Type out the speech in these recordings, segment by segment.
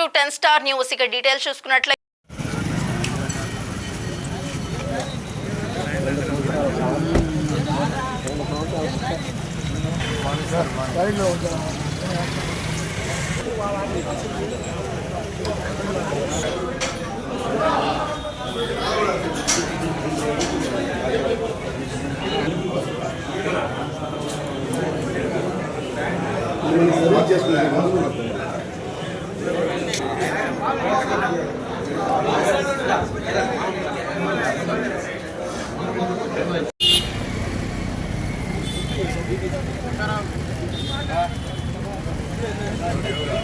To ten star news ఇక details చూసుకున్నట్లయితే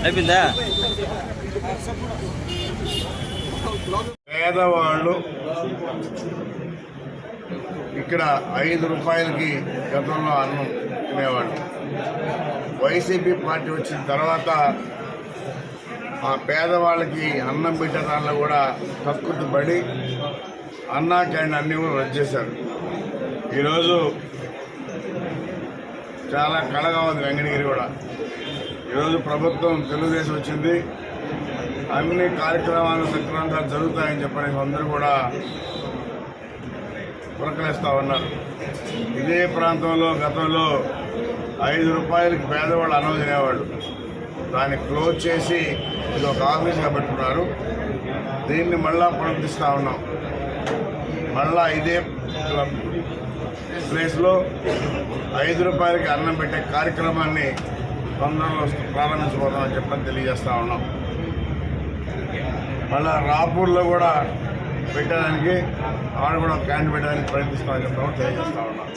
అయిపోయిందా? పేదవాళ్ళు ఇక్కడ ఐదు రూపాయలకి గతంలో అన్నం తినేవాళ్ళు. వైసీపీ పార్టీ వచ్చిన తర్వాత ఆ పేదవాళ్ళకి అన్నం పెట్టడాల్లో కూడా కక్కుర్తి పడి అన్నా క్యాండ్ అన్నీ కూడా రద్దు చేశారు. ఈరోజు చాలా కళగా ఉంది వెంకటగిరి కూడా. ఈరోజు ప్రభుత్వం తెలుగుదేశం వచ్చింది. అన్ని కార్యక్రమాలు సక్రమంగా జరుగుతాయని చెప్పడానికి అందరూ కూడా పురకలిస్తూ ఉన్నారు. ఇదే ప్రాంతంలో గతంలో ఐదు రూపాయలకి పేదవాళ్ళు అన్నం తినేవాళ్ళు. దాన్ని క్లోజ్ చేసి ఇది ఒక ఆఫీస్గా పెట్టుకున్నారు. దీన్ని మళ్ళా పునరుద్ధరిస్తూ ఉన్నాం. మళ్ళా ఇదే ప్లేస్లో ఐదు రూపాయలకి అన్నం పెట్టే కార్యక్రమాన్ని తొందరలో ప్రారంభించబోతామని చెప్పని తెలియజేస్తూ ఉన్నాం. మళ్ళా రాపూర్లో కూడా పెట్టడానికి ఆడ కూడా క్యాండ్ పెట్టడానికి ప్రయత్నిస్తామని చెప్పడం తెలియజేస్తూ ఉన్నాం.